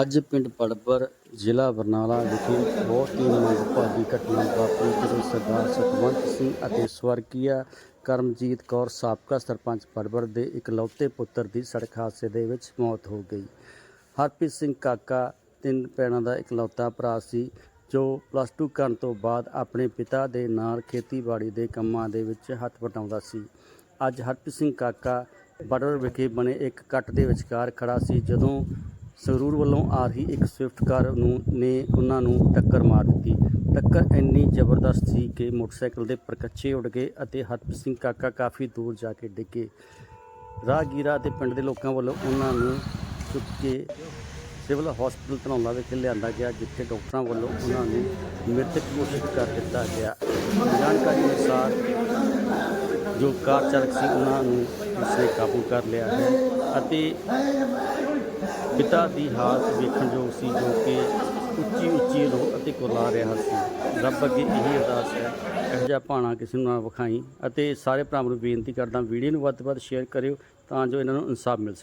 ਅੱਜ ਪਿੰਡ ਪੜਬਰ ਜ਼ਿਲ੍ਹਾ ਬਰਨਾਲਾ ਵਿਖੇ ਬਹੁਤ ਹੀ ਮੰਦਭਾਗੀ ਘਟਨਾ ਵਾਪਰੀ, ਜਦੋਂ ਸਰਦਾਰ ਸਤਵੰਤ ਸਿੰਘ ਅਤੇ ਸਵਰਗੀਆ ਕਰਮਜੀਤ ਕੌਰ ਸਾਬਕਾ ਸਰਪੰਚ ਪੜਬਰ ਦੇ ਇਕਲੌਤੇ ਪੁੱਤਰ ਦੀ ਸੜਕ ਹਾਦਸੇ ਦੇ ਵਿੱਚ ਮੌਤ ਹੋ ਗਈ। ਹਰਪ੍ਰੀਤ ਸਿੰਘ ਕਾਕਾ, ਤਿੰਨ ਭੈਣਾਂ ਦਾ ਇਕਲੌਤਾ ਭਰਾ ਸੀ, ਜੋ ਪਲੱਸ 2 ਕਰਨ ਤੋਂ ਬਾਅਦ ਆਪਣੇ ਪਿਤਾ ਦੇ ਨਾਲ ਖੇਤੀਬਾੜੀ ਦੇ ਕੰਮਾਂ ਦੇ ਵਿੱਚ ਹੱਥ ਵਟਾਉਂਦਾ ਸੀ। ਅੱਜ ਹਰਪ੍ਰੀਤ ਸਿੰਘ ਕਾਕਾ ਬੜਰ ਵਿਖੇ ਬਣੇ ਇੱਕ ਕੱਟ ਦੇ ਵਿਚਕਾਰ ਖੜਾ ਸੀ, ਜਦੋਂ ਸੰਗਰੂਰ ਵੱਲੋਂ ਆ ਰਹੀ ਇੱਕ ਸਵਿਫਟ ਕਾਰ ਨੂੰ, ਨੇ ਉਹਨਾਂ ਨੂੰ ਟੱਕਰ ਮਾਰ ਦਿੱਤੀ। ਟੱਕਰ ਇੰਨੀ ਜ਼ਬਰਦਸਤ ਸੀ ਕਿ ਮੋਟਰਸਾਈਕਲ ਦੇ ਪਰਕੱਚੇ ਉੱਡ ਗਏ ਅਤੇ ਹਰਪ੍ਰੀਤ ਸਿੰਘ ਕਾਕਾ ਕਾਫੀ ਦੂਰ ਜਾ ਕੇ ਡਿੱਗੇ ਰਾਹਗੀਰਾਂ ਅਤੇ ਪਿੰਡ ਦੇ ਲੋਕਾਂ ਵੱਲੋਂ ਉਹਨਾਂ ਨੂੰ ਚੁੱਕ ਕੇ ਸਿਵਲ ਹਸਪੀਟਲ ਧਨੌਲਾ ਵਿਖੇ ਲਿਆਂਦਾ ਗਿਆ, ਜਿੱਥੇ ਡਾਕਟਰਾਂ ਵੱਲੋਂ ਉਹਨਾਂ ਨੂੰ ਮ੍ਰਿਤਕ ਘੋਸ਼ਿਤ ਕਰ ਦਿੱਤਾ ਗਿਆ। ਜਾਣਕਾਰੀ ਅਨੁਸਾਰ ਜੋ ਕਾਰ ਚਾਲਕ ਸੀ, ਉਹਨਾਂ ਨੂੰ ਉਸਨੇ ਕਾਬੂ ਕਰ ਲਿਆ ਹੈ ਅਤੇ ਪਿਤਾ ਦੀ ਹਾਲਤ ਵੇਖਣਯੋਗ ਸੀ ਜੋ ਕਿ ਉੱਚੀ ਉੱਚੀ ਰੋ ਅਤੇ ਕੁਰਲਾ ਰਿਹਾ ਸੀ। ਰੱਬ ਅੱਗੇ ਇਹੀ ਅਰਦਾਸ ਹੈ, ਇਹੋ ਜਿਹਾ ਭਾਣਾ ਕਿਸੇ ਨੂੰ ਨਾ ਵਿਖਾਈ ਅਤੇ ਸਾਰੇ ਭਰਾਵਾਂ ਨੂੰ ਬੇਨਤੀ ਕਰਦਾ, ਵੀਡੀਓ ਨੂੰ ਵੱਧ ਤੋਂ ਵੱਧ ਸ਼ੇਅਰ ਕਰਿਓ ਤਾਂ ਜੋ ਇਹਨਾਂ ਨੂੰ ਇਨਸਾਫ ਮਿਲ ਸਕੇ।